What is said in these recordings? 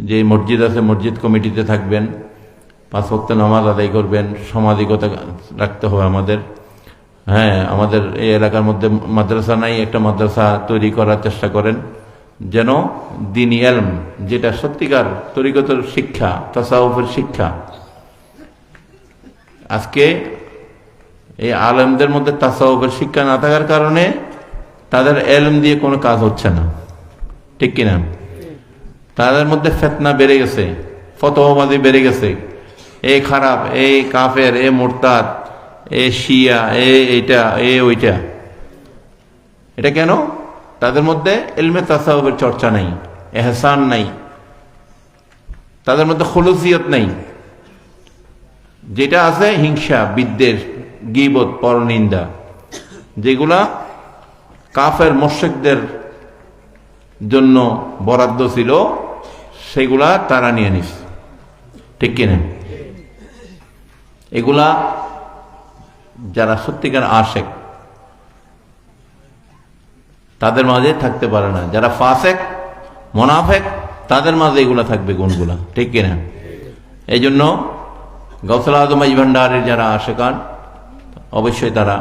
যে মসজিদ আছে, মসজিদ কমিটিতে থাকবেন, পাঁচ ভক্ত নামাজ আদায় করবেন সমাধিকতা রাখতে হবে আমাদের। হ্যাঁ আমাদের এই এলাকার মধ্যে মাদ্রাসা নাই, একটা মাদ্রাসা তৈরি করার চেষ্টা করেন। যেন দিন এলম, যেটা সত্যিকার তরিগতর শিক্ষা, তাসাউফের শিক্ষা। আজকে এই আলেমদের মধ্যে তাসাউফের শিক্ষা না থাকার কারণে তাদের এলম দিয়ে কোনো কাজ হচ্ছে না। ঠিক কিনা? তাদের মধ্যে ফেতনা বেড়ে গেছে ফতোবাদি বেড়ে গেছে। এ খারাপ এই কাফের, এ মোরতাদ, এ শিয়া, এ এইটা, এ ওইটা। এটা কেন? তাদের মধ্যে এলমে তাসাউবের চর্চা নেই, এহসান নাই। তাদের মধ্যে খলুসিয়ত নেই। যেটা আছে হিংসা, বিদ্বেষ, গিবত, পরনিন্দা। যেগুলা কাফের মোশেকদের জন্য বরাদ্দ ছিল সেগুলা তারা নিয়ে নিস ঠিক কিনা? এগুলা যারা সত্যিকার আশেক, তাদের মাঝে থাকতে পারে না। যারা ফাসেক, মোনাফেক, তাদের মাঝে এগুলা থাকবে গুণগুলা। ঠিক কিনা? এই জন্য গৌসল আজম ভান্ডারের যারা আশেকান, অবশ্যই তারা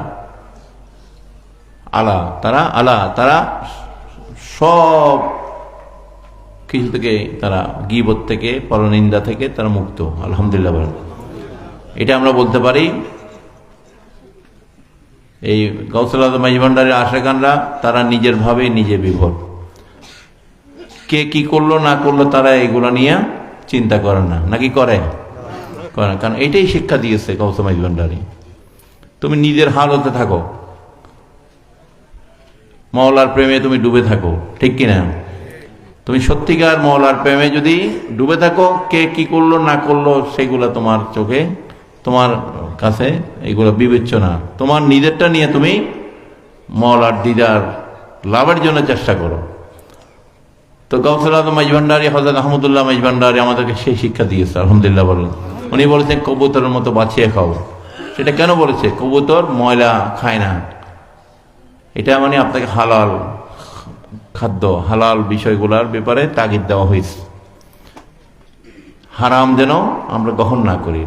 আলা তারা আলা, তারা সব কিছু থেকে তারা গিবত থেকে, পরনিন্দা থেকে তারা মুক্ত। আলহামদুলিল্লাহ বলেন। এটা আমরা বলতে পারি, এই গৌসল আজম ভান্ডারের তারা নিজের ভাবে নিজে বিভোর। কে কি করল, না করল, তারা এগুলো নিয়ে চিন্তা করে না। নাকি করে? করে না। কারণ এটাই শিক্ষা দিয়েছে গৌসম ভান্ডারী তুমি নিজের হালতে থাকো। মওলার প্রেমে তুমি ডুবে থাকো। ঠিক কিনা? তুমি সত্যিকার মওলার প্রেমে যদি ডুবে থাকো, কে কি করল, না করল সেগুলো তোমার চোখে, তোমার কাছে এগুলো বিবেচ্য না তোমার নিজেরটা নিয়ে তুমি মওলার দিদার লাভের জন্য চেষ্টা করো। তো গৌসল আজম মাইজভান্ডারি হজরত আহমদুল্লাহ মাইজভান্ডারি আমাদেরকে সেই শিক্ষা দিয়েছে, আলহামদুলিল্লাহ বলেন। উনি বলেছেন, কবুতরের মতো বাঁচিয়ে খাও। সেটা কেন বলেছে? কবুতর ময়লা খায় না। এটা মানে আপনাকে হালাল খাদ্য হালাল বিষয়গুলার ব্যাপারে তাগিদ দেওয়া হয়েছে। হারাম যেন আমরা গ্রহণ না করি।